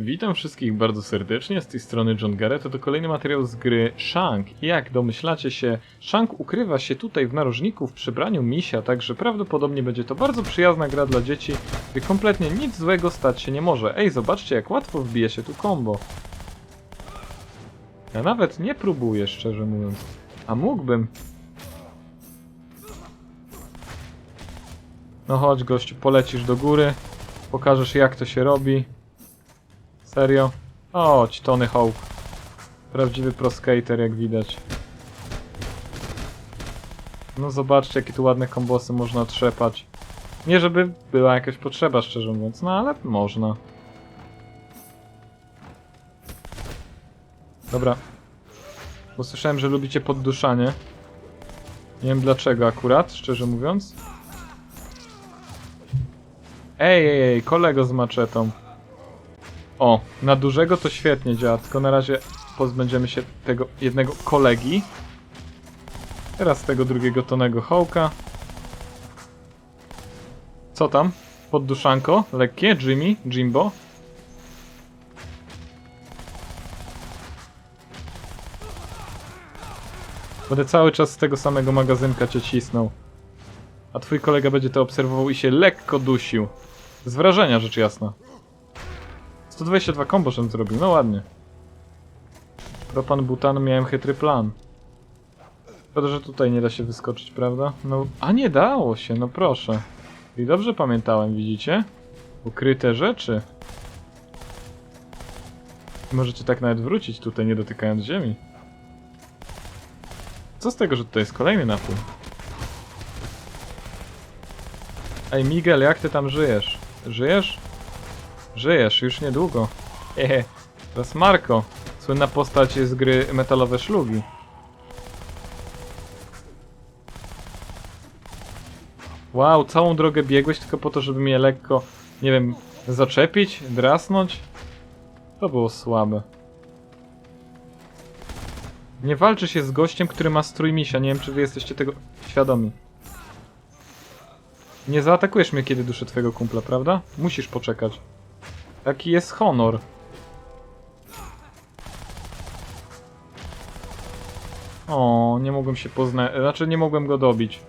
Witam wszystkich bardzo serdecznie, z tej strony John Garrett, to kolejny materiał z gry Shank. Jak domyślacie się, Shank ukrywa się tutaj w narożniku w przebraniu misia, także prawdopodobnie będzie to bardzo przyjazna gra dla dzieci, gdzie kompletnie nic złego stać się nie może. Ej, zobaczcie jak łatwo wbije się tu combo. Ja nawet nie próbuję, szczerze mówiąc. A mógłbym. No chodź gościu, polecisz do góry, pokażesz jak to się robi. Serio? Chodź, Tony Hawk. Prawdziwy pro skater, jak widać. No zobaczcie, jakie tu ładne kombosy można trzepać. Nie żeby była jakaś potrzeba, szczerze mówiąc, no ale można. Dobra. Bo słyszałem, że lubicie podduszanie. Nie wiem dlaczego akurat, szczerze mówiąc. Ej, ej, ej, kolego z maczetą. O, na dużego to świetnie działa, tylko na razie pozbędziemy się tego jednego kolegi. Teraz tego drugiego tonego hołka. Co tam? Podduszanko? Lekkie? Jimmy? Jimbo? Będę cały czas z tego samego magazynka cię cisnął. A twój kolega będzie to obserwował i się lekko dusił. Z wrażenia, rzecz jasna. 122 kombo żem zrobił, no ładnie. Propan butan miałem chytry plan. Szkoda, że tutaj nie da się wyskoczyć, prawda? No, a nie dało się, no proszę. I dobrze pamiętałem, widzicie? Ukryte rzeczy. Możecie tak nawet wrócić tutaj, nie dotykając ziemi. Co z tego, że tutaj jest kolejny napój? Ej, Miguel, jak ty tam żyjesz? Żyjesz? Żyjesz, już niedługo. Hehe. To jest Marko. Słynna postać z gry Metalowe Szlugi. Wow, całą drogę biegłeś tylko po to, żeby mnie lekko, nie wiem, zaczepić, drasnąć? To było słabe. Nie walczy się z gościem, który ma strój misia. Nie wiem, czy wy jesteście tego świadomi. Nie zaatakujesz mnie, kiedy duszę twojego kumpla, prawda? Musisz poczekać. Taki jest honor. O, nie mogłem się poznać. Znaczy, nie mogłem go dobić.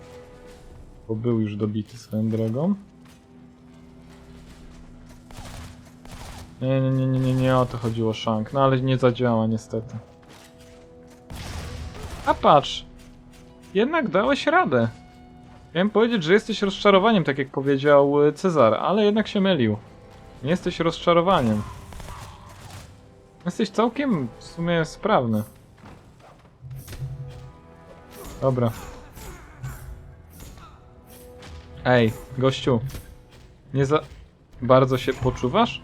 Bo był już dobity swoją drogą. Nie, nie, nie, nie, nie, nie o to chodziło, Shank. No ale nie zadziała niestety. A patrz! Jednak dałeś radę. Miałem powiedzieć, że jesteś rozczarowaniem, tak jak powiedział y, Cezar, ale jednak się mylił. Nie jesteś rozczarowaniem. Jesteś całkiem w sumie sprawny. Dobra. Ej, gościu. Nie za bardzo się poczuwasz?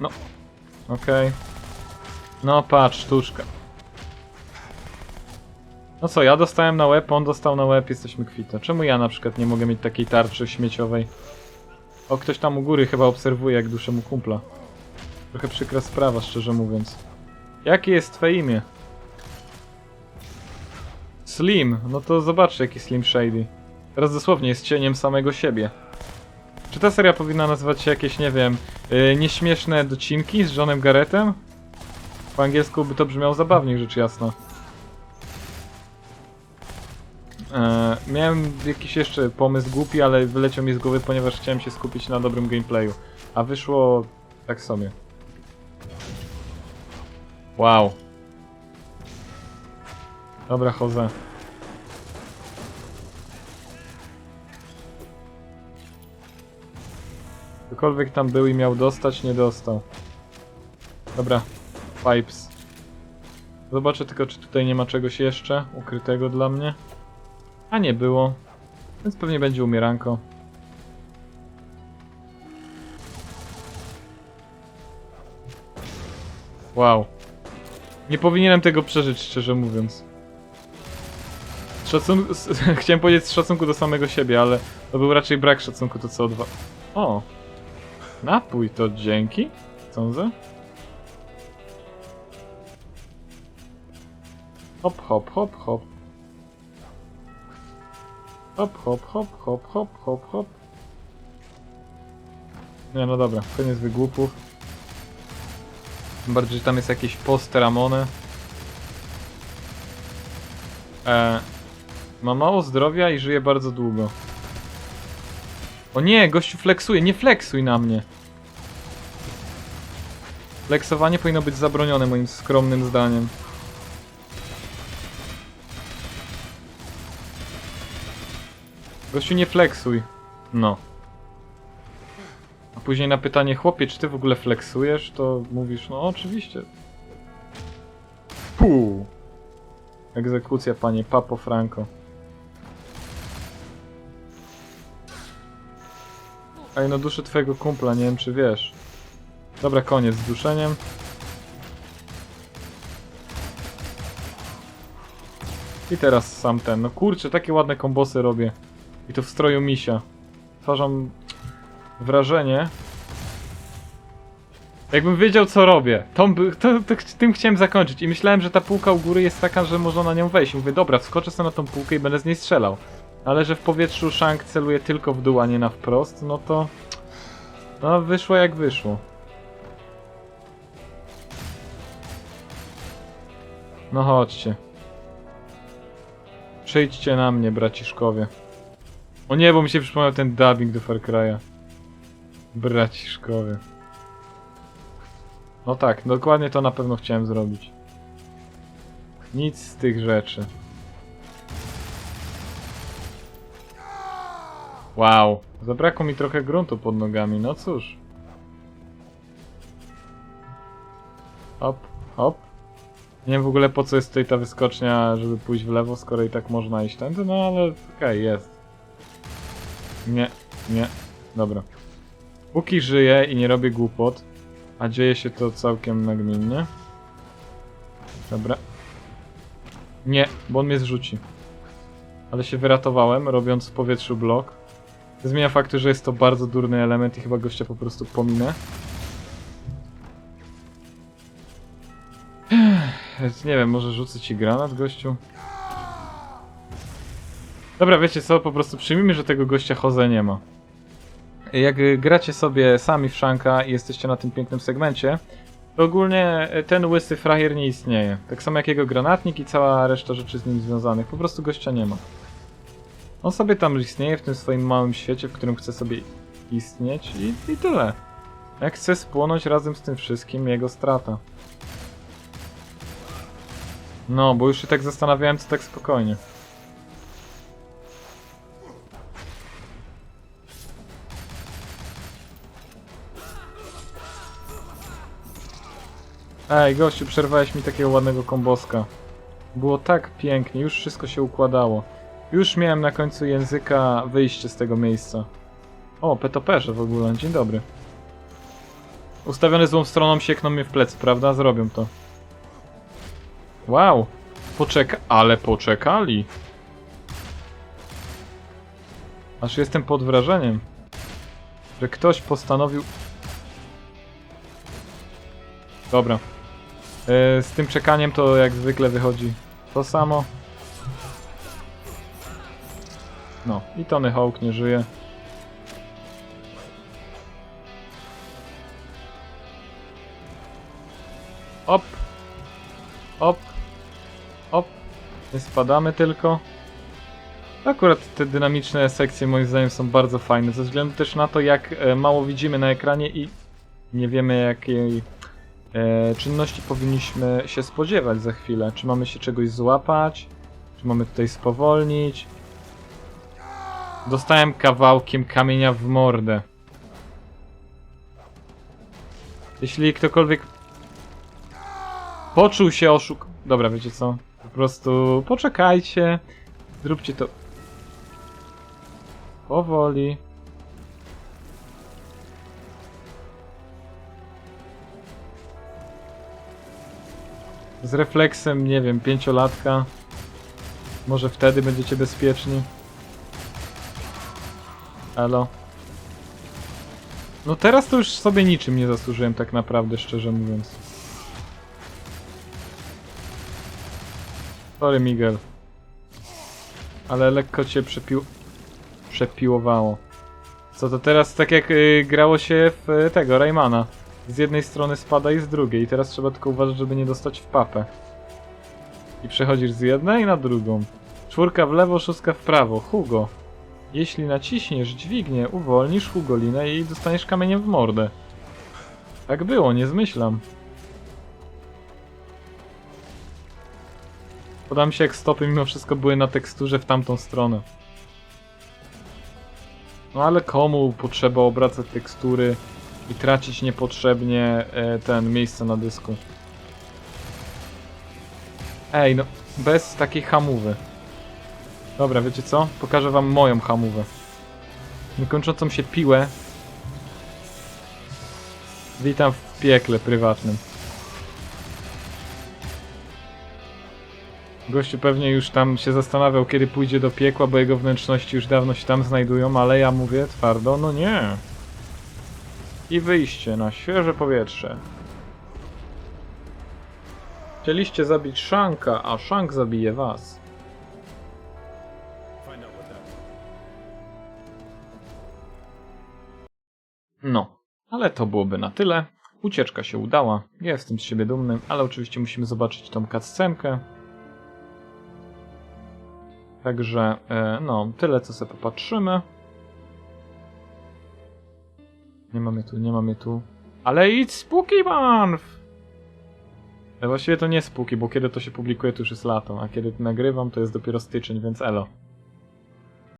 No. Okej. No patrz, sztuczka. No co, ja dostałem na łeb, on dostał na łeb, jesteśmy kwita. Czemu ja na przykład nie mogę mieć takiej tarczy śmieciowej? O, ktoś tam u góry chyba obserwuje, jak duszę mu kumpla. Trochę przykra sprawa, szczerze mówiąc. Jakie jest twoje imię? Slim. No to zobaczcie, jaki Slim Shady. Teraz dosłownie jest cieniem samego siebie. Czy ta seria powinna nazywać się jakieś, nie wiem, yy, nieśmieszne docinki z Johnem Garrettem? Po angielsku by to brzmiało zabawniej, rzecz jasna. E, miałem jakiś jeszcze pomysł głupi, ale wyleciał mi z głowy, ponieważ chciałem się skupić na dobrym gameplayu. A wyszło tak sobie. Wow. Dobra, Jose. Ktokolwiek tam był i miał dostać, nie dostał. Dobra, pipes. Zobaczę tylko, czy tutaj nie ma czegoś jeszcze ukrytego dla mnie. A nie było. Więc pewnie będzie umieranko. Wow. Nie powinienem tego przeżyć, szczerze mówiąc. Szacun... Chciałem powiedzieć z szacunku do samego siebie, ale to był raczej brak szacunku do CO2. O! Napój to dzięki? Sądzę. Hop, hop, hop, hop. Hop, hop, hop, hop, hop, hop, hop. Nie, no dobra, koniec wygłupów. Tym bardziej, że tam jest jakieś post Ramony. E, ma mało zdrowia i żyje bardzo długo. O nie, gościu flexuje, nie flexuj na mnie. Flexowanie powinno być zabronione moim skromnym zdaniem. Gościu nie flexuj. No. A później na pytanie, chłopie, czy ty w ogóle flexujesz, to mówisz, no oczywiście. Puu. Egzekucja, panie Papo Franco. Ej, no duszę twojego kumpla, nie wiem czy wiesz. Dobra, koniec z duszeniem. I teraz sam ten. No kurczę, takie ładne kombosy robię. I to w stroju misia. Stwarzam wrażenie. Jakbym wiedział co robię. By- to, to, tym chciałem zakończyć. I myślałem, że ta półka u góry jest taka, że można na nią wejść. I mówię, dobra, wskoczę sobie na tą półkę i będę z niej strzelał. Ale że w powietrzu Shank celuje tylko w dół, a nie na wprost, no to... No wyszło jak wyszło. No chodźcie. Przyjdźcie na mnie, braciszkowie. O nie, bo mi się przypomniał ten dubbing do Far Cry'a. Braciszkowie. No tak, dokładnie to na pewno chciałem zrobić. Nic z tych rzeczy. Wow, zabrakło mi trochę gruntu pod nogami, no cóż. Hop, hop. Nie wiem w ogóle po co jest tutaj ta wyskocznia, żeby pójść w lewo, skoro i tak można iść tędy, no ale okej, jest. Nie, nie, dobra. Póki żyję i nie robię głupot, a dzieje się to całkiem nagminnie. Dobra. Nie, bo on mnie zrzuci. Ale się wyratowałem, robiąc w powietrzu blok. Zmienia faktu, że jest to bardzo durny element i chyba gościa po prostu pominę. Nie wiem, może rzucę ci granat, gościu? Dobra, wiecie co, po prostu przyjmijmy, że tego gościa Jose nie ma. Jak gracie sobie sami w Shanka i jesteście na tym pięknym segmencie, to ogólnie y, ten łysy frajer nie istnieje. Tak samo jak jego granatnik i cała reszta rzeczy z nim związanych. Po prostu gościa nie ma. On sobie tam istnieje w tym swoim małym świecie, w którym chce sobie istnieć i, i tyle. Jak chce spłonąć razem z tym wszystkim, jego strata. No, bo już się tak zastanawiałem, co tak spokojnie. Ej, gościu, przerwałeś mi takiego ładnego komboska. Było tak pięknie, już wszystko się układało. Już miałem na końcu języka wyjście z tego miejsca. O, petoperze w ogóle, dzień dobry. Ustawiony złą stroną siekną mnie w plec, prawda? Zrobią to. Wow, poczeka... ale poczekali. Aż jestem pod wrażeniem, że ktoś postanowił... Dobra. Yy, z tym czekaniem to jak zwykle wychodzi to samo. No, i Tony Hawk nie żyje. Op. Op. Op. Nie spadamy tylko. Akurat te dynamiczne sekcje moim zdaniem są bardzo fajne, ze względu też na to jak e, mało widzimy na ekranie i nie wiemy jakiej e, czynności powinniśmy się spodziewać za chwilę. Czy mamy się czegoś złapać? Czy mamy tutaj spowolnić? Dostałem kawałkiem kamienia w mordę. Jeśli ktokolwiek poczuł się oszuk... Dobra, wiecie co? Po prostu poczekajcie. Zróbcie to powoli. Z refleksem, nie wiem, pięciolatka. Może wtedy będziecie bezpieczni. Elo. No teraz to już sobie niczym nie zasłużyłem tak naprawdę, szczerze mówiąc. Sorry Miguel. Ale lekko cię przepił... przepiłowało. Co to teraz tak jak y, grało się w y, tego Raymana. Z jednej strony spada i z drugiej. I teraz trzeba tylko uważać, żeby nie dostać w papę. I przechodzisz z jednej na drugą. Czwórka w lewo, szóstka w prawo. Hugo. Jeśli naciśniesz dźwignię, uwolnisz Hugolinę i dostaniesz kamieniem w mordę. Tak było, nie zmyślam. Podam się jak stopy mimo wszystko były na teksturze w tamtą stronę. No ale komu potrzeba obracać tekstury i tracić niepotrzebnie e, ten miejsce na dysku? Ej, no bez takiej hamowy. Dobra, wiecie co? Pokażę wam moją hamówę. Niekończącą się piłę. Witam w piekle prywatnym. Gościu pewnie już tam się zastanawiał, kiedy pójdzie do piekła, bo jego wnętrzności już dawno się tam znajdują, ale ja mówię twardo, no nie. I wyjście na świeże powietrze. Chcieliście zabić Shanka, a Shank zabije was. No, ale to byłoby na tyle. Ucieczka się udała. Ja jestem z siebie dumny, ale oczywiście musimy zobaczyć tą cutscenkę. Także, e, no, tyle co sobie popatrzymy. Nie mamy tu, nie mamy tu. Ale idź Spooky Month! E, Właściwie to nie Spooky, bo kiedy to się publikuje to już jest lato, a kiedy nagrywam to jest dopiero styczeń, więc elo.